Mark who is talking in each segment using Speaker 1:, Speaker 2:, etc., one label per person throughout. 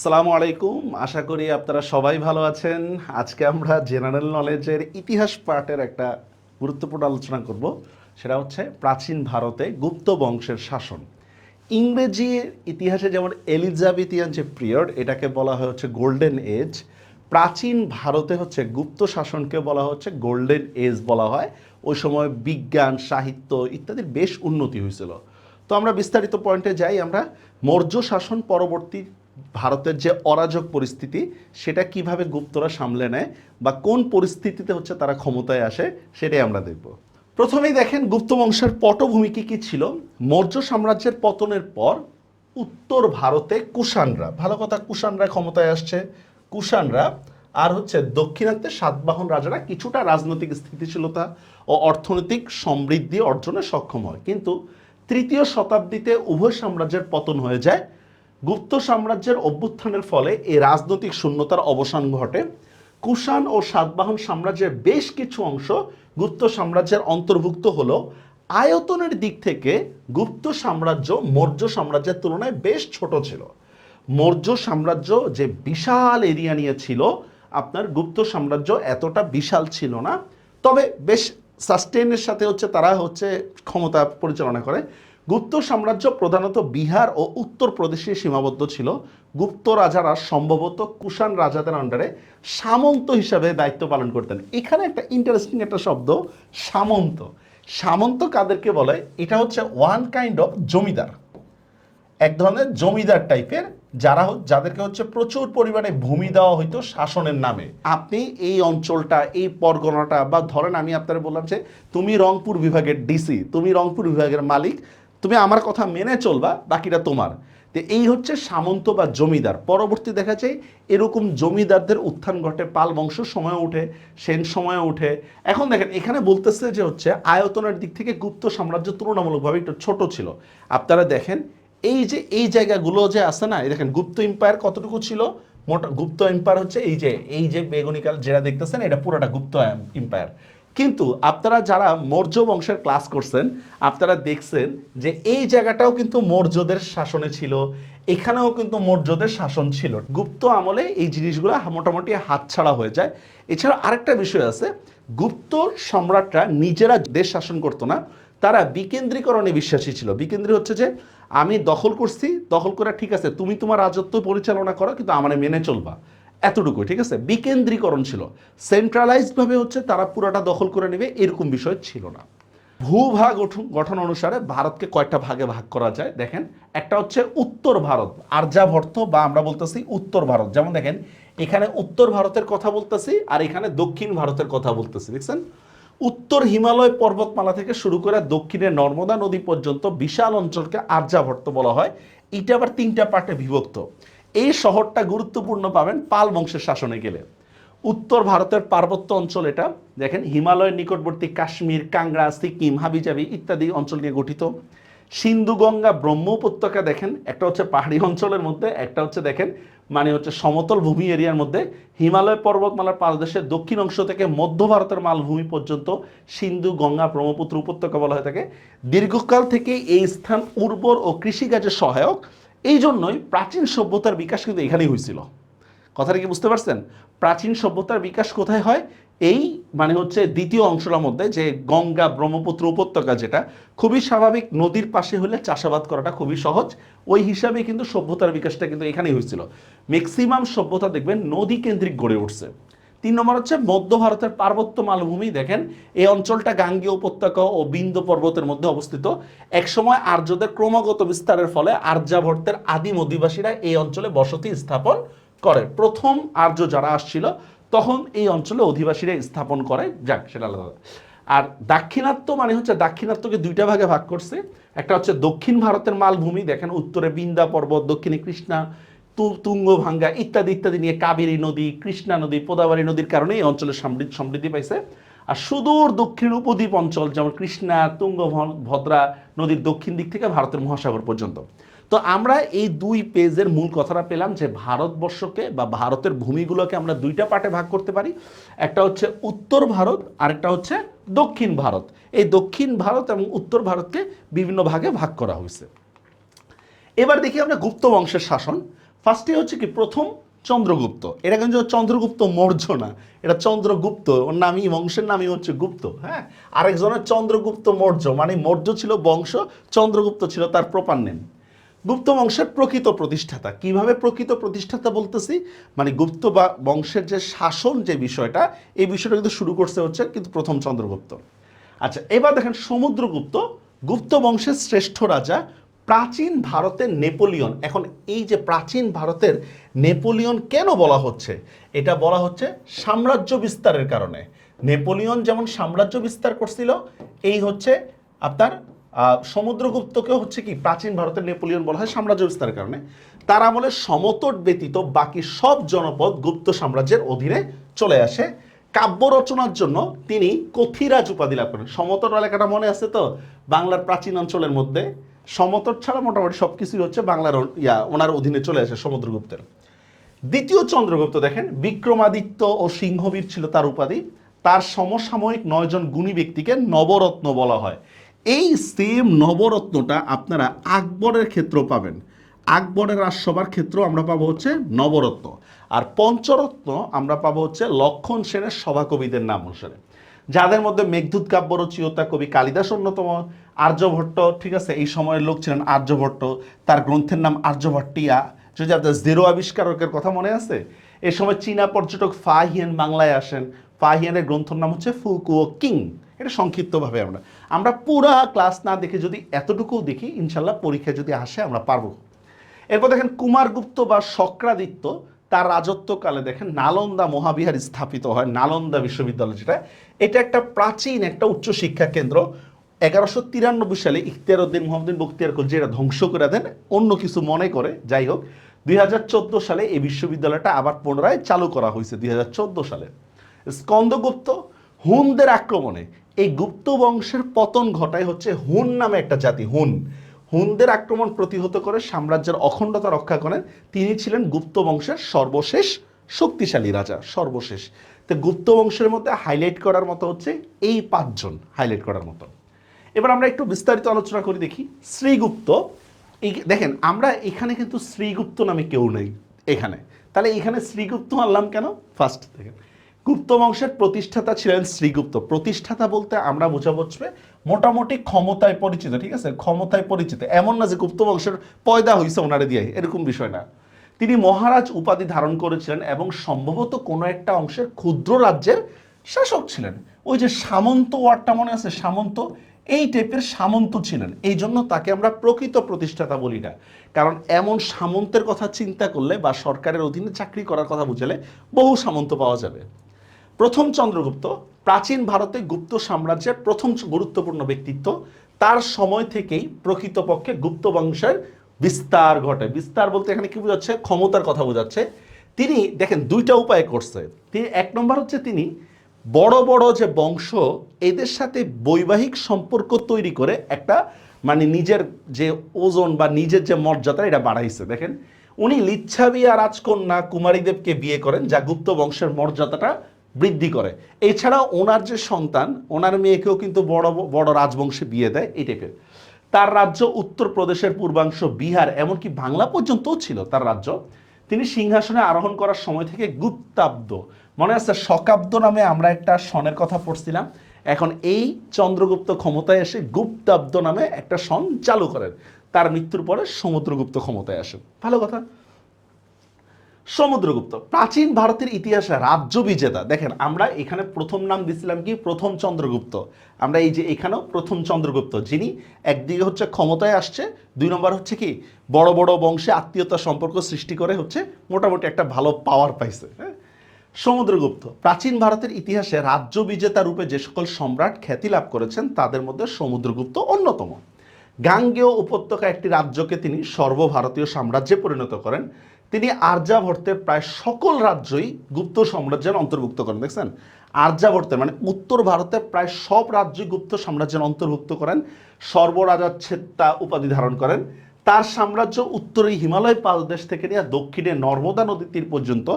Speaker 1: আসসালামু আলাইকুম। আশা করি আপনারা সবাই ভালো আছেন। আজকে আমরা জেনারেল নলেজের ইতিহাস পার্টের একটা গুরুত্বপূর্ণ আলোচনা করব। সেটা হচ্ছে প্রাচীন ভারতে গুপ্ত বংশের শাসন। ইংরেজির ইতিহাসে যেমন এলিজাবেথিয়ান যে পিরিয়ড, এটাকে বলা হয় হচ্ছে গোল্ডেন এজ। প্রাচীন ভারতে হচ্ছে গুপ্ত শাসনকে বলা হচ্ছে গোল্ডেন এজ বলা হয়। ওই সময় বিজ্ঞান, সাহিত্য ইত্যাদির বেশ উন্নতি হয়েছিল। তো আমরা বিস্তারিত পয়েন্টে যাই। আমরা মৌর্য শাসন পরবর্তী ভারতের যে অরাজক পরিস্থিতি, সেটা কীভাবে গুপ্তরা সামলে নেয় বা কোন পরিস্থিতিতে হচ্ছে তারা ক্ষমতায় আসে, সেটাই আমরা দেখব। প্রথমেই দেখেন গুপ্ত বংশের পটভূমি কি কি ছিল? মৌর্য সাম্রাজ্যের পতনের পর উত্তর ভারতে কুষাণরা, ভালো কথা কুষাণরা ক্ষমতায় আসছে। কুষাণরা আর হচ্ছে দক্ষিণাত্যে সাতবাহন রাজারা কিছুটা রাজনৈতিক স্থিতিশীলতা ও অর্থনৈতিক সমৃদ্ধি অর্জনে সক্ষম হয়। কিন্তু তৃতীয় শতাব্দীতে উভয় সাম্রাজ্যের পতন হয়ে যায়। গুপ্ত সাম্রাজ্যের অভ্যুত্থানের ফলে এই রাজনৈতিক শূন্যতার অবসান ঘটে। কুষাণ ও সাতবাহন সাম্রাজ্যের বেশ কিছু অংশ গুপ্ত সাম্রাজ্যের অন্তর্ভুক্ত হলেও আয়তনের দিক থেকে গুপ্ত সাম্রাজ্য মৌর্য সাম্রাজ্যের তুলনায় বেশ ছোট ছিল। মৌর্য সাম্রাজ্য যে বিশাল এরিয়া নিয়ে ছিল, আপনার গুপ্ত সাম্রাজ্য এতটা বিশাল ছিল না। তবে বেশ সাস্টেনের সাথে হচ্ছে, তারা হচ্ছে ক্ষমতা পরিচালনা করে। গুপ্ত সাম্রাজ্য প্রধানত বিহার ও উত্তরপ্রদেশে সীমাবদ্ধ ছিল। গুপ্ত রাজারা সম্ভবত কুষাণ রাজাদের আন্ডারে সামন্ত হিসাবে দায়িত্ব পালন করতেন। এখানে একটা ইন্টারেস্টিং একটা শব্দ, সামন্ত। সামন্ত কাদেরকে বলে? এটা হচ্ছে ওয়ান কাইন্ড অফ জমিদার। এক ধরনের জমিদার টাইপের যারা যাদেরকে হচ্ছে প্রচুর পরিমাণে ভূমি দেওয়া হইতো শাসনের নামে। আপনি এই অঞ্চলটা, এই পরগনাটা বা ধরেন আমি আপনারা বললাম যে, তুমি রংপুর বিভাগের ডিসি তুমি রংপুর বিভাগের মালিক তুমি আমার কথা মেনে চলবা, বাকিটা তোমার। তো এই হচ্ছে সামন্ত বা জমিদার। পরবর্তী দেখা যায়, এরকম জমিদারদের উত্থান ঘটে, পাল বংশ সময় উঠে সেন সময় উঠে এখন দেখেন, এখানে বলতেছে যে হচ্ছে, আয়তনের দিক থেকে গুপ্ত সাম্রাজ্য তুলনামূলকভাবে একটু ছোট ছিল। আপনারা দেখেন, এই যে, এই জায়গাগুলো যে আছে না দেখেন, গুপ্ত এম্পায়ার কতটুকু ছিল? মোটা, গুপ্ত এম্পায়ার হচ্ছে এই যে এই যে বেগুনিকাল যেটা দেখতেছেন, এটা পুরোটা গুপ্ত এম্পায়ার কিন্তু আপনারা যারা মৌর্য বংশের ক্লাস করছেন, আপনারা দেখছেন যে এই জায়গাটাও কিন্তু মৌর্যদের শাসনে ছিল, এখানেও কিন্তু মৌর্যদের শাসন ছিল। গুপ্ত আমলে এই জিনিসগুলো মোটামুটি হাতছাড়া হয়ে যায়। এছাড়া আরেকটা বিষয় আছে, গুপ্ত সম্রাটরা নিজেরা দেশ শাসন করতো না, তারা বিকেন্দ্রীকরণে বিশ্বাসী ছিল। বিকেন্দ্রী হচ্ছে যে, আমি দখল করছি, দখল করা ঠিক আছে, তুমি তোমার রাজত্ব পরিচালনা করো, কিন্তু আমার মেনে চলবা। এতটুকু, ঠিক আছে? বিকেন্দ্রীকরণ ছিল সেন্ট্রালাইজড ভাবে হচ্ছে তারা পুরাটা দখল করে নেবে, এরকম বিষয় ছিল না। ভূভাগ গঠন অনুসারে ভারতকে কয়েকটা ভাগে ভাগ করা যায়। দেখেন, একটা হচ্ছে উত্তর ভারত আর্যাভর্ত বা আমরা বলতেছি উত্তর ভারত। যেমন দেখেন, এখানে উত্তর ভারতের কথা বলতেছি আর এখানে দক্ষিণ ভারতের কথা বলতেছি, দেখছেন? উত্তর হিমালয় পর্বতমালা থেকে শুরু করে দক্ষিণে নর্মদা নদী পর্যন্ত বিশাল অঞ্চলকে আর্যাভট্ট বলা হয়। এটা আবার তিনটা পার্টে বিভক্ত। এই শহরটা গুরুত্বপূর্ণ পাবেন পাল বংশের শাসনে গেলে। উত্তর ভারতের পার্বত্য অঞ্চল এটা। দেখেন, হিমালয়ের নিকটবর্তী কাশ্মীর, কাংড়া, সিকিম, হাবিজাবি ইত্যাদি অঞ্চল নিয়ে গঠিত। সিন্ধু, গঙ্গা, ব্রহ্ম উপত্যকা দেখেন, একটা হচ্ছে পাহাড়ি অঞ্চলের মধ্যে, একটা হচ্ছে দেখেন মানে হচ্ছে সমতল ভূমি এরিয়ার মধ্যে। হিমালয় পর্বতমালার পাদদেশের দক্ষিণ অংশ থেকে মধ্য ভারতের মালভূমি পর্যন্ত সিন্ধু, গঙ্গা, ব্রহ্মপুত্র উপত্যকা বলা হয়ে থাকে। দীর্ঘকাল থেকে এই স্থান উর্বর ও কৃষিকাজে সহায়ক। এই জন্যই প্রাচীন সভ্যতার বিকাশ কিন্তু এখানেই হয়েছিল। কথাটা কি বুঝতে পারছেন? প্রাচীন সভ্যতার বিকাশ কোথায় হয়? এই মানে হচ্ছে দ্বিতীয় অংশটার মধ্যে, যে গঙ্গা ব্রহ্মপুত্র উপত্যকা যেটা, খুবই স্বাভাবিক নদীর পাশে হলে চাষাবাদ করাটা খুবই সহজ। ওই হিসাবে কিন্তু সভ্যতার বিকাশটা কিন্তু এখানেই হয়েছিল। ম্যাক্সিমাম সভ্যতা দেখবেন নদী কেন্দ্রিক গড়ে উঠছে। তিন নম্বর হচ্ছে মধ্য ভারতের পার্বত্য মালভূমি, দেখেন, এই অঞ্চলটা গাঙ্গীয় উপত্যকা ও বিন্দ পর্বতের মধ্যে অবস্থিত। একসময় আর্যদের ক্রমাগত বিস্তারের ফলে আর্যাভট্টের আদিম অধিবাসীরা এই অঞ্চলে বসতি স্থাপন করে। প্রথম আর্য যারা আসছিল, তখন এই অঞ্চলে অধিবাসীরা স্থাপন করে। যাক, সেটা আলাদা। আর দাক্ষিণাত্য মানে হচ্ছে, দাক্ষিণাত্যকে দুইটা ভাগে ভাগ করছে। একটা হচ্ছে দক্ষিণ ভারতের মালভূমি, দেখেন, উত্তরে বিন্দা পর্বত, দক্ষিণে কৃষ্ণা তু- তুঙ্গভাঙ্গা ইত্যাদি ইত্যাদি নিয়ে কাবেরী নদী, কৃষ্ণা নদী পোদাবারী নদীর কারণে এই অঞ্চলের সমৃদ্ধি সমৃদ্ধি পাইছে। আর সুদূর দক্ষিণ উপদ্বীপ অঞ্চল, যেমন কৃষ্ণা তুঙ্গ ভদ্রা নদীর দক্ষিণ দিক থেকে ভারতের মহাসাগর পর্যন্ত। তো আমরা এই দুই পেজের মূল কথাটা পেলাম যে ভারতবর্ষকে বা ভারতের ভূমিগুলোকে আমরা দুইটা পার্টে ভাগ করতে পারি। একটা হচ্ছে উত্তর ভারত, আরেকটা হচ্ছে দক্ষিণ ভারত। এই দক্ষিণ ভারত এবং উত্তর ভারতকে বিভিন্ন ভাগে ভাগ করা হয়েছে। এবার দেখি আমরা গুপ্ত বংশের শাসন। ফার্স্টে হচ্ছে কি, প্রথম চন্দ্রগুপ্ত। এটা কিন্তু চন্দ্রগুপ্ত মৌর্য না এটা চন্দ্রগুপ্ত, ওর নামই, বংশের নামই হচ্ছে গুপ্ত হ্যাঁ? আরেকজনের চন্দ্রগুপ্ত মৌর্য মানে মৌর্য ছিল বংশ, চন্দ্রগুপ্ত ছিল তার প্রপার নেম গুপ্ত বংশের প্রকৃত প্রতিষ্ঠাতা। কীভাবে প্রকৃত প্রতিষ্ঠাতা বলতেছি? মানে গুপ্ত বা বংশের যে শাসন যে বিষয়টা, এই বিষয়টা কিন্তু শুরু করছে হচ্ছে কিন্তু প্রথম চন্দ্রগুপ্ত। আচ্ছা এবার দেখেন সমুদ্রগুপ্ত, গুপ্ত বংশের শ্রেষ্ঠ রাজা প্রাচীন ভারতের নেপোলিয়ন। এখন এই যে প্রাচীন ভারতের নেপোলিয়ন কেন বলা হচ্ছে? এটা বলা হচ্ছে সাম্রাজ্য বিস্তারের কারণে। নেপোলিয়ন যেমন সাম্রাজ্য বিস্তার করছিল, এই হচ্ছে আপনার সমুদ্রগুপ্তকে হচ্ছে কি প্রাচীন ভারতের নেপোলিয়ন বলা হয় সাম্রাজ্য বিস্তারের কারণে। তার আমলে সমতট ব্যতীত বাকি সব জনপদ গুপ্ত সাম্রাজ্যের অধীনে চলে আসে। কাব্য রচনার জন্য তিনি কথিরাজ উপাধি লাভ করেন। সমতট এলাকাটা মনে আছে তো? বাংলার প্রাচীন অঞ্চলের মধ্যে। সমতট ছাড়া মোটামুটি সব কিছুই হচ্ছে বাংলার ইয়া, ওনার অধীনে চলে আসে সমুদ্রগুপ্তের। দ্বিতীয় চন্দ্রগুপ্ত দেখেন, বিক্রমাদিত্য ও সিংহবীর ছিল তার উপাধি। তার সমসাময়িক নয়জন গুণী ব্যক্তিকে নবরত্ন বলা হয়। এই সেম নবরত্নটা আপনারা আকবরের ক্ষেত্রেও পাবেন। আকবরের রাজসভার ক্ষেত্রেও আমরা পাবো হচ্ছে নবরত্ন। আর পঞ্চরত্ন আমরা পাবো হচ্ছে লক্ষণ সেনের সভাকবিদের নাম অনুসারে। যাদের মধ্যে মেঘদূত কাব্য রচিয়তা কবি কালিদাস অন্যতম আর্যভট্ট ঠিক আছে? এই সময়ের লোক ছিলেন আর্যভট্ট তার গ্রন্থের নাম আর্যভট্টিয়া যদি আপনার জেরো আবিষ্কারকের কথা মনে আছে, এই সময় চীনা পর্যটক ফাহিয়ান বাংলায় আসেন। ফাহিয়ানের গ্রন্থর নাম হচ্ছে ফুকুও কিং। এটা সংক্ষিপ্তভাবে আমরা। আমরা পুরা ক্লাস না দেখে যদি এতটুকু দেখি, ইনশাল্লাহ পরীক্ষায় যদি আসে, আমরা পারব। এরপর দেখেন কুমারগুপ্ত বা শক্রাদিত্য, তার রাজত্বকালে দেখেন নালন্দা মহাবিহার স্থাপিত হয়, নালন্দা বিশ্ববিদ্যালয় যেটা। এটা একটা প্রাচীন, একটা উচ্চশিক্ষা কেন্দ্র। এগারোশো তিরানব্বই সালে ইখতিয়ার উদ্দিন মোহাম্মদিন বখতিয়ার খলজি এটা ধ্বংস করে দেন। অন্য কিছু মনে করে, যাই হোক, দুই হাজার চোদ্দ সালে এই বিশ্ববিদ্যালয়টা আবার পুনরায় চালু করা হয়েছে দুই হাজার চোদ্দ সালে। স্কন্দগুপ্ত হুনদের আক্রমণে এই গুপ্ত বংশের পতন ঘটায় হচ্ছে হুন নামে একটা জাতি, হুন। হুনদের আক্রমণ প্রতিহত করে সাম্রাজ্যের অখণ্ডতা রক্ষা করেন। তিনি ছিলেন গুপ্ত বংশের সর্বশেষ শক্তিশালী রাজা, সর্বশেষ। তো গুপ্ত বংশের মধ্যে হাইলাইট করার মতো হচ্ছে এই পাঁচজন হাইলাইট করার মতো। এবার আমরা একটু বিস্তারিত আলোচনা করি, দেখি। শ্রীগুপ্ত, এই দেখেন, আমরা এখানে কিন্তু শ্রীগুপ্ত নামে কেউ নেই, এখানে। তাহলে এখানে শ্রীগুপ্ত আনলাম কেন? ফার্স্ট দেখেন। গুপ্ত বংশের প্রতিষ্ঠাতা ছিলেন শ্রীগুপ্ত। প্রতিষ্ঠাতা বলতে আমরা বোঝা বুঝবে মোটামুটি ক্ষমতায় পরিচিত, ঠিক আছে? ক্ষমতায় পরিচিত। এমন না যে গুপ্ত বংশের পয়দা হয়েছে ওনারে দিয়ে এরকম বিষয় না। তিনি মহারাজ উপাধি ধারণ করেছিলেন এবং সম্ভবত কোনো একটা অংশের ক্ষুদ্র রাজ্যের শাসক ছিলেন। ওই যে সামন্ত ওয়ার্ডটা মনে আছে? সামন্ত এই টাইপের সামন্ত ছিলেন। এই জন্য তাকে আমরা প্রকৃত প্রতিষ্ঠাতা বলি না। কারণ এমন সামন্তের কথা চিন্তা করলে বা সরকারের অধীনে চাকরি করার কথা বুঝালে বহু সামন্ত পাওয়া যাবে। প্রথম চন্দ্রগুপ্ত প্রাচীন ভারতে গুপ্ত সাম্রাজ্যের প্রথম গুরুত্বপূর্ণ ব্যক্তিত্ব। তার সময় থেকেই প্রকৃতপক্ষে গুপ্ত বংশের বিস্তার ঘটে। বিস্তার বলতে এখানে কি বোঝাচ্ছে? ক্ষমতার কথা বোঝাচ্ছে। তিনি, দেখেন, দুইটা উপায় করছে। তিনি, এক নম্বর হচ্ছে তিনি বড় বড় যে বংশ, এদের সাথে বৈবাহিক সম্পর্ক তৈরি করে একটা মানে নিজের যে ওজন বা নিজের যে মর্যাদা, এটা বাড়াইছে। দেখেন, উনি লিচ্ছাবি আর রাজকন্যা কুমারীদেবকে বিয়ে করেন, যা গুপ্ত বংশের মর্যাদাটা বৃদ্ধি করে। এছাড়া ওনার যে সন্তান, ওনার মেয়েকেও কিন্তু বড় বড় রাজবংশে বিয়ে দেয় এই টাইপের। তার রাজ্য উত্তরপ্রদেশের পূর্বাংশ বিহার, এমনকি বাংলা পর্যন্তও ছিল তার রাজ্য। তিনি সিংহাসনে আরোহণ করার সময় থেকে গুপ্তাব্দ। মনে আছে শকাব্দ নামে আমরা একটা সনের কথা পড়ছিলাম। এখন এই চন্দ্রগুপ্ত ক্ষমতায় এসে গুপ্তাব্দ নামে একটা সন চালু করেন। তার মৃত্যুর পরে সমুদ্রগুপ্ত ক্ষমতায় আসেন। ভালো কথা। সমুদ্রগুপ্ত। প্রাচীন ভারতের ইতিহাসে রাজ্য বিজেতা। দেখেন, আমরা এখানে প্রথম নাম দিছিলাম কি? প্রথম চন্দ্রগুপ্ত। আমরা এই যে এখানেও প্রথম চন্দ্রগুপ্ত, যিনি একদিকে হচ্ছে ক্ষমতায় আসছে, দুই নম্বর হচ্ছে কি? বড় বড় বংশে আত্মীয়তা সম্পর্ক সৃষ্টি করে হচ্ছে মোটামুটি একটা ভালো পাওয়ার পাইছে হ্যাঁ? সমুদ্রগুপ্ত। প্রাচীন ভারতের ইতিহাসে রাজ্য বিজেতা রূপে যে সকল সম্রাট খ্যাতি লাভ করেছেন, তাদের মধ্যে সমুদ্রগুপ্ত অন্যতম। গাঙ্গেয় উপত্যকা একটি রাজ্যকে তিনি সর্বভারতীয় সাম্রাজ্যে পরিণত করেন। তিনি আর্যাভট্টের প্রায় সকল রাজ্যই গুপ্ত সাম্রাজ্যের অন্তর্ভুক্ত করেন, দেখছেন? আর্যাভট্টের মানে উত্তর ভারতের প্রায় সব রাজ্যই গুপ্ত সাম্রাজ্যের অন্তর্ভুক্ত করেন সর্বরাজাচ্ছেদা উপাধি ধারণ করেন। তার সাম্রাজ্য উত্তরে হিমালয় পাদদেশ থেকে নিয়ে দক্ষিণে নর্মদা নদীর তীর পর্যন্ত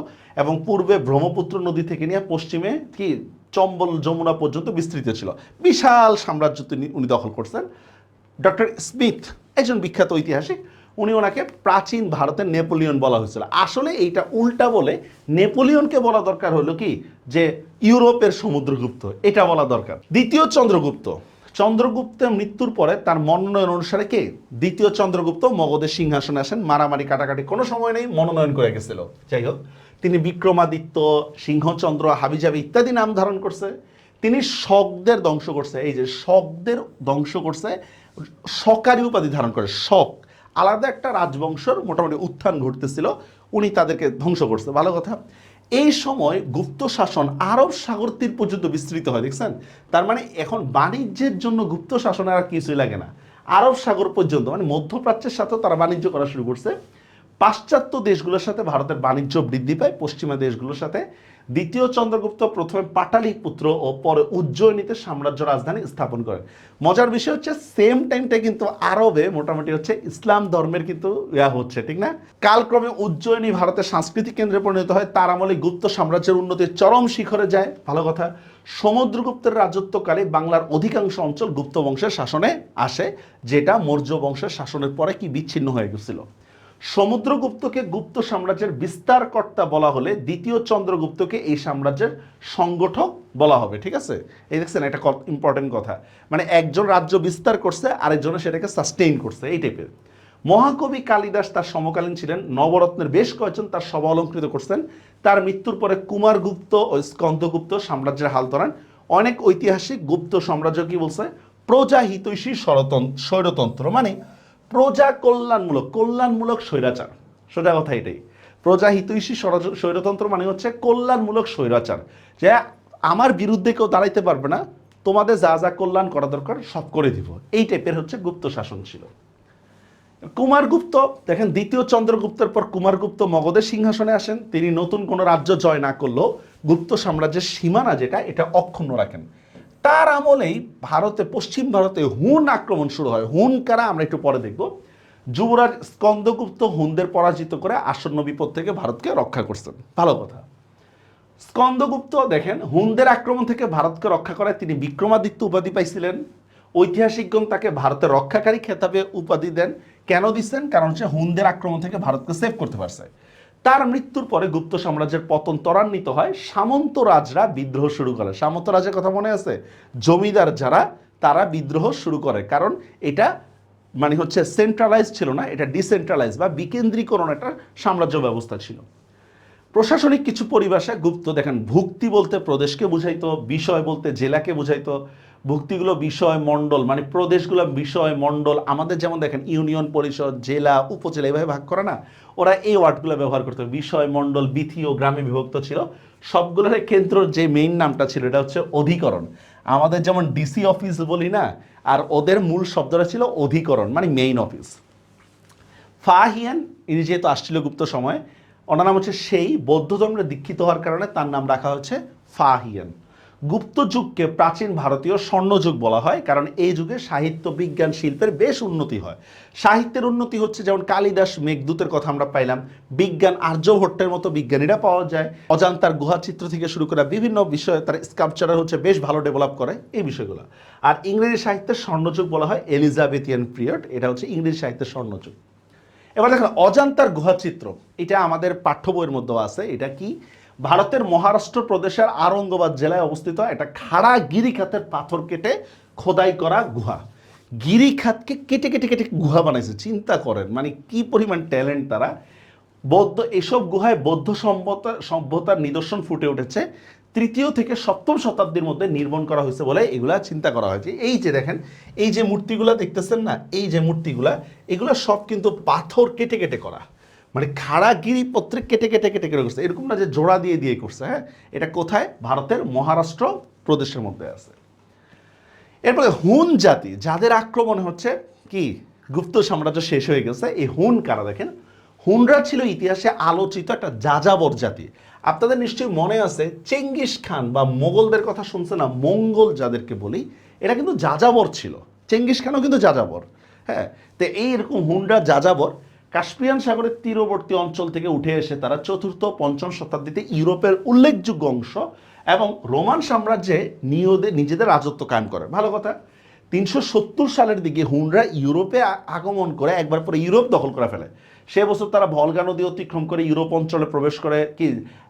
Speaker 1: এবং পূর্বে ব্রহ্মপুত্র নদী থেকে নিয়ে পশ্চিমে কি চম্বল যমুনা পর্যন্ত বিস্তৃত ছিল। বিশাল সাম্রাজ্য তিনি, উনি দখল করছেন। ডক্টর স্মিথ, একজন বিখ্যাত ঐতিহাসিক উনি ওনাকে প্রাচীন ভারতের নেপোলিয়ন বলা হয়েছিল। আসলে এইটা উল্টা বলে নেপোলিয়নকে বলা দরকার হলো কি? যে ইউরোপের সমুদ্রগুপ্ত, এটা বলা দরকার। দ্বিতীয় চন্দ্রগুপ্ত। চন্দ্রগুপ্তের মৃত্যুর পরে তার মনোনয়ন অনুসারে কে? দ্বিতীয় চন্দ্রগুপ্ত মগধের সিংহাসনে আসেন। মারামারি কাটাকাটি কোনো সময় নেই, মনোনয়ন করে গেছিল। যাই হোক, তিনি বিক্রমাদিত্য, সিংহচন্দ্র, হাবিজাবি ইত্যাদি নাম ধারণ করছে। তিনি শকদের ধ্বংস করছে। এই যে শকদের ধ্বংস করছে, শকারি উপাধি ধারণ করে শক আলাদা একটা রাজবংশের মোটামুটি উত্থান ঘটতেছিল, উনি তাদেরকে ধ্বংস করছে। ভালো কথা। এই সময় গুপ্ত শাসন আরব সাগর তীর পর্যন্ত বিস্তৃত হয়, দেখছেন? তার মানে এখন বাণিজ্যের জন্য গুপ্ত শাসনের আর কিছুই লাগে না। আরব সাগর পর্যন্ত মানে মধ্যপ্রাচ্যের সাথেও তারা বাণিজ্য করা শুরু করছে। পাশ্চাত্য দেশগুলোর সাথে ভারতের বাণিজ্য বৃদ্ধি পায়, পশ্চিমা দেশগুলোর সাথে। দ্বিতীয় চন্দ্রগুপ্ত প্রথমে পাটালিপুত্র ও পরে উজ্জয়িনীতে সাম্রাজ্য রাজধানী স্থাপন করেন। মজার বিষয় হচ্ছে সেম টাইমটা কিন্তু আরবে মোটামুটি হচ্ছে ইসলাম ধর্মের কিন্তু ইয়া হচ্ছে, ঠিক না? কালক্রমে উজ্জয়িনী ভারতের সাংস্কৃতিক কেন্দ্রে পরিণত হয়, তার আমলে গুপ্ত সাম্রাজ্যের উন্নতির চরম শিখরে যায়। ভালো কথা, সমুদ্রগুপ্তের রাজত্বকালে বাংলার অধিকাংশ অঞ্চল গুপ্ত বংশের শাসনে আসে, যেটা মৌর্য বংশের শাসনের পরে কি বিচ্ছিন্ন হয়ে গেছিল। সমুদ্রগুপ্তকে গুপ্ত সাম্রাজ্যের বিস্তারকর্তা বলা হলে দ্বিতীয় চন্দ্রগুপ্তকে এই সাম্রাজ্যের সংগঠক বলা হবে, ঠিক আছে? এই দেখছেন একটা ইম্পর্টেন্ট কথা। মানে একজন রাজ্য বিস্তার করছে আরেকজনে সেটাকে সাস্টেইন করছে, এই টাইপের মহাকবি কালিদাস তার সমকালীন ছিলেন, নবরত্নের বেশ কয়েকজন তার সভা অলঙ্কৃত করছেন। তার মৃত্যুর পরে কুমারগুপ্ত ও স্কন্দগুপ্ত সাম্রাজ্যের হাল ধরান। অনেক ঐতিহাসিক গুপ্ত সাম্রাজ্য কি বলছে? প্রজা হিতৈষী স্বরতন্ত্র স্বৈরতন্ত্র মানে প্রজা কল্যাণমূলক কল্যাণমূলক স্বৈরাচার। সোজা কথা এটাই। প্রজা হিতৈষী স্বরাজ- স্বৈরতন্ত্র মানে হচ্ছে কল্যাণমূলক স্বৈরাচার। যে আমার বিরুদ্ধে কেউ দাঁড়াইতে পারবে না, তোমাদের যা যা কল্যাণ করা দরকার সব করে দিব। এই টাইপের হচ্ছে গুপ্ত শাসন ছিল। কুমারগুপ্ত, দেখেন দ্বিতীয় চন্দ্রগুপ্তের পর কুমারগুপ্ত মগধের সিংহাসনে আসেন। তিনি নতুন কোনো রাজ্য জয় না করলেও গুপ্ত সাম্রাজ্যের সীমানা যেটা, এটা অক্ষুণ্ণ রাখেন। তার আমলেই ভারতে, পশ্চিম ভারতে হুন আক্রমণ শুরু হয়। হুন কারা? আমরা একটু পরে দেখব। যুবরাজ স্কন্দগুপ্ত হুনদের পরাজিত করে আসন্ন বিপদ থেকে ভারতকে রক্ষা করছেন। ভালো কথা। স্কন্দগুপ্ত, দেখেন, হুনদের আক্রমণ থেকে ভারতকে রক্ষা করায় তিনি বিক্রমাদিত্য উপাধি পাইছিলেন। ঐতিহাসিকগণ তাকে ভারতের রক্ষাকারী খেতাবে উপাধি দেন। কেন দিচ্ছেন? কারণ হচ্ছে হুনদের আক্রমণ থেকে ভারতকে সেভ করতে পারছে। তার মৃত্যুর পরে গুপ্ত সাম্রাজ্যের পতন ত্বরান্বিত হয়, সামন্ত রাজরা বিদ্রোহ শুরু করে। সামন্ত রাজের কথা মনে আছে? জমিদার যারা, তারা বিদ্রোহ শুরু করে। কারণ এটা মানে হচ্ছে সেন্ট্রালাইজ ছিল না, এটা ডিসেন্ট্রালাইজ বা বিকেন্দ্রীকরণ একটা সাম্রাজ্য ব্যবস্থা ছিল। প্রশাসনিক কিছু পরিভাষা গুপ্ত দেখেন, ভুক্তি বলতে প্রদেশকে বুঝাইতো, বিষয় বলতে জেলাকে বুঝাইতো ভুক্তিগুলো বিষয় মণ্ডল মানে প্রদেশগুলো বিষয় মণ্ডল, আমাদের যেমন দেখেন ইউনিয়ন পরিষদ, জেলা, উপজেলা এভাবে ভাগ করে না, ওরা এই ওয়ার্ডগুলো ব্যবহার করতো। বিষয় মণ্ডল বিথি ও গ্রামে বিভক্ত ছিল। সবগুলোর কেন্দ্র যে মেইন নামটা ছিল, এটা হচ্ছে অধিকরণ। আমাদের যেমন ডিসি অফিস বলি না, আর ওদের মূল শব্দটা ছিল অধিকরণ মানে মেইন অফিস ফাহিয়ান, ইনি যেহেতু আসছিল গুপ্ত সময়, ওনার নাম হচ্ছে সেই, বৌদ্ধ ধর্মে দীক্ষিত হওয়ার কারণে তার নাম রাখা হচ্ছে ফাহিয়ান। গুপ্ত যুগকে প্রাচীন ভারতীয় স্বর্ণযুগ বলা হয়, কারণ এই যুগে সাহিত্য, বিজ্ঞান, শিল্পের বেশ উন্নতি হয়। সাহিত্যের উন্নতি হচ্ছে যেমন কালিদাস মেঘদূতের কথা আমরা পাইলাম, বিজ্ঞান আর্যভট্টের মতো বিজ্ঞানীরা পাওয়া যায়। অজান্তার গুহাচিত্র থেকে শুরু করে বিভিন্ন বিষয়ে তার স্কাল্পচারের হচ্ছে বেশ ভালো ডেভেলপ করে এই বিষয়গুলো। আর ইংরেজি সাহিত্যের স্বর্ণযুগ বলা হয় এলিজাবেথিয়ান পিরিয়ড, এটা হচ্ছে ইংরেজি সাহিত্যের স্বর্ণযুগ। এবার দেখেন, অজান্তার গুহাচিত্র এটা আমাদের পাঠ্য বইয়ের মধ্যেও আছে, এটা কি? ভারতের মহারাষ্ট্র প্রদেশের আরঙ্গাবাদ জেলায় অবস্থিত একটা খাড়া গিরিখাতের পাথর কেটে খোদাই করা গুহা। গিরিখাতকে কেটে কেটে কেটে গুহা বানাইছে। চিন্তা করেন মানে কি পরিমাণ ট্যালেন্ট তারা। বৌদ্ধ, এসব গুহায় বৌদ্ধ সভ্যতা সভ্যতার নিদর্শন ফুটে উঠেছে। তৃতীয় থেকে সপ্তম শতাব্দীর মধ্যে নির্মাণ করা হয়েছে বলে এগুলা চিন্তা করা হয়েছে। এই যে দেখেন, এই যে মূর্তিগুলা দেখতেছেন না, এই যে মূর্তিগুলা, এগুলা সব কিন্তু পাথর কেটে কেটে করা। মানে খাড়া গিরিপত্রে কেটে কেটে কেটে কেটে করছে। এরকম না যে জোড়া দিয়ে দিয়ে করছে হ্যাঁ? এটা কোথায়? ভারতের মহারাষ্ট্র প্রদেশের মধ্যে আছে। এরপরে হুন জাতি, যাদের আক্রমণ হচ্ছে কি? গুপ্ত সাম্রাজ্য শেষ হয়ে গেছে। এই হুন কারা দেখেন? হুনরা ছিল ইতিহাসে আলোচিত একটা যাযাবর জাতি। আপনাদের নিশ্চয়ই মনে আছে, চেঙ্গিস খান বা মোগলদের কথা শুনছে না? মঙ্গল যাদেরকে বলি এটা কিন্তু যাযাবর ছিল। চেঙ্গিস খানও কিন্তু যাযাবর হ্যাঁ? তো এই এরকম হুনরা যাযাবর কাস্পিয়ান সাগরের তীরবর্তী অঞ্চল থেকে উঠে এসে তারা চতুর্থ, পঞ্চম শতাব্দীতে ইউরোপের উল্লেখযোগ্য অংশ এবং রোমান সাম্রাজ্যে নিয়দে নিজেদের রাজত্ব কায়েম করে। ভালো কথা, তিনশো সত্তর সালের দিকে হুনরা ইউরোপে আগমন করে একবার পরে ইউরোপ দখল করে ফেলে। সে বছর তারা ভলগা নদী অতিক্রম করে ইউরোপ অঞ্চলে প্রবেশ করে কি,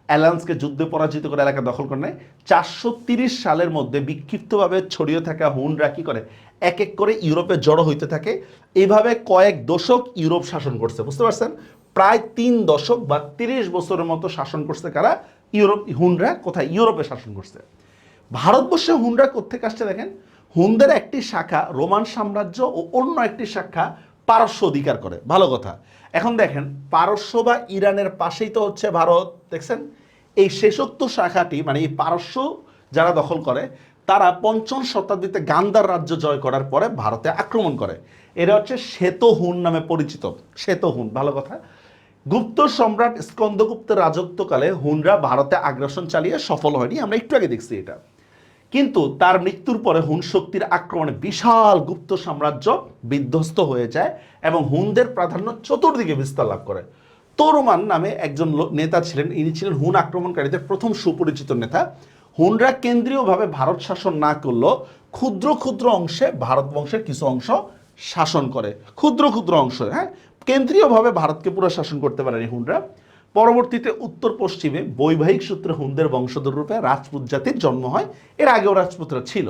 Speaker 1: অ্যালায়েন্সকে যুদ্ধে পরাজিত করে এলাকা দখল করে নেয়। চারশো সালের মধ্যে বিক্ষিপ্তভাবে ছড়িয়ে থাকা হুনরা কি করে এক এক করে ইউরোপে জড়ো হইতে থাকে। এইভাবে কয়েক দশক ইউরোপ শাসন করছে, বুঝতে পারছেন? প্রায় তিন দশক বা তিরিশ বছরের মতো শাসন করছে কারা? ইউরোপ হুনরা কোথায়? ইউরোপে শাসন করছে। ভারতবর্ষে হুনরা কোথেকে আসছে দেখেন? হুনদের একটি শাখা রোমান সাম্রাজ্য ও অন্য একটি শাখা পারস্য অধিকার করে। ভালো কথা। এখন দেখেন, পারস্য বা ইরানের পাশেই তো হচ্ছে ভারত, দেখছেন? এই শেষোক্ত শাখাটি মানে এই পারস্য যারা দখল করে, তারা পঞ্চম শতাব্দীতে গান্দার রাজ্য জয় করার পরে ভারতে আক্রমণ করে। এরা হচ্ছে শ্বেতহুন নামে পরিচিত। শ্বেতহুন, ভালো কথা। গুপ্ত সম্রাট স্কন্দগুপ্তের রাজত্বকালে হুনরা ভারতে আগ্রাসন চালিয়ে সফল হয়নি। আমরা একটু আগে দেখছি এটা। কিন্তু তার মৃত্যুর পরে হুন শক্তির আক্রমণে বিশাল গুপ্ত সাম্রাজ্য বিধ্বস্ত হয়ে যায় এবং হুনদের প্রাধান্য চতুর্দিকে বিস্তার লাভ করে। তোরমান নামে একজন নেতা ছিলেন, ইনি ছিলেন হুন আক্রমণকারীদের প্রথম সুপরিচিত নেতা। হুনরা কেন্দ্রীয়ভাবে ভারত শাসন না করলেও ক্ষুদ্র ক্ষুদ্র অংশে ভারত বংশের কিছু অংশ শাসন করে। ক্ষুদ্র ক্ষুদ্র অংশ হ্যাঁ? কেন্দ্রীয়ভাবে ভারতকে পুরো শাসন করতে পারেনি হুনরা। পরবর্তীতে উত্তর পশ্চিমে বৈবাহিক সূত্রে হুনদের বংশধর রূপে রাজপুত জাতির জন্ম হয়। এর আগেও রাজপুতরা ছিল।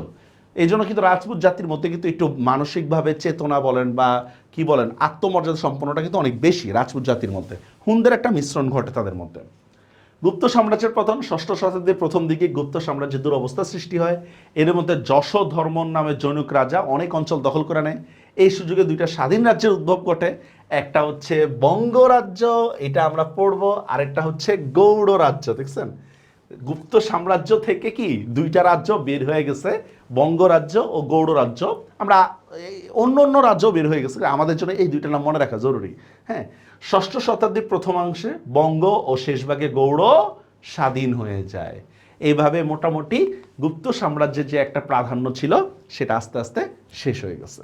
Speaker 1: এই জন্য কিন্তু রাজপুত জাতির মধ্যে কিন্তু একটু মানসিকভাবে চেতনা বলেন বা কি বলেন, আত্মমর্যাদা সম্পন্নটা কিন্তু অনেক বেশি রাজপুত জাতির মধ্যে। হুনদের একটা মিশ্রণ ঘটে তাদের মধ্যে। গুপ্ত সাম্রাজ্যের পতন ষষ্ঠ শতাব্দীর প্রথম দিকে গুপ্ত সাম্রাজ্যের দুরবস্থা সৃষ্টি হয়। এর মধ্যে যশ ধর্মন নামে জৈনিক রাজা অনেক অঞ্চল দখল করে নেয়। এই সুযোগে দুইটা স্বাধীন রাজ্যের উদ্ভব ঘটে। একটা হচ্ছে বঙ্গরাজ্য এটা আমরা পড়ব। আরেকটা হচ্ছে গৌড় রাজ্য, দেখছেন? গুপ্ত সাম্রাজ্য থেকে কি দুইটা রাজ্য বের হয়ে গেছে বঙ্গরাজ্য ও গৌড় রাজ্য। আমরা অন্য অন্য রাজ্য বের হয়ে গেছে, আমাদের জন্য এই দুইটা নাম মনে রাখা জরুরি। হ্যাঁ ষষ্ঠ শতাব্দীর প্রথমাংশে বঙ্গ ও শেষভাগে গৌড় স্বাধীন হয়ে যায়। এইভাবে মোটামুটি গুপ্ত সাম্রাজ্যের যে একটা প্রাধান্য ছিল, সেটা আস্তে আস্তে শেষ হয়ে গেছে।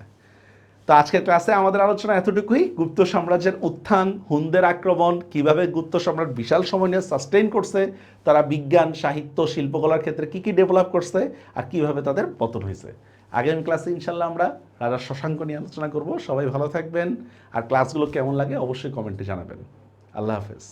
Speaker 1: তো আজকের ক্লাসে আমাদের আলোচনা এতটুকুই। গুপ্ত সাম্রাজ্যের উত্থান, হুনদের আক্রমণ, কীভাবে গুপ্ত সম্রাট বিশাল সময় নিয়ে সাস্টেইন করছে, তারা বিজ্ঞান, সাহিত্য, শিল্পকলার ক্ষেত্রে কি কি ডেভেলপ করছে, আর কীভাবে তাদের পতন হয়েছে। আগামী ক্লাসে ইনশাল্লাহ আমরা রাজা শশাঙ্ক নিয়ে আলোচনা করব। সবাই ভালো থাকবেন। আর ক্লাসগুলো কেমন লাগে অবশ্যই কমেন্টে জানাবেন। আল্লাহ হাফেজ।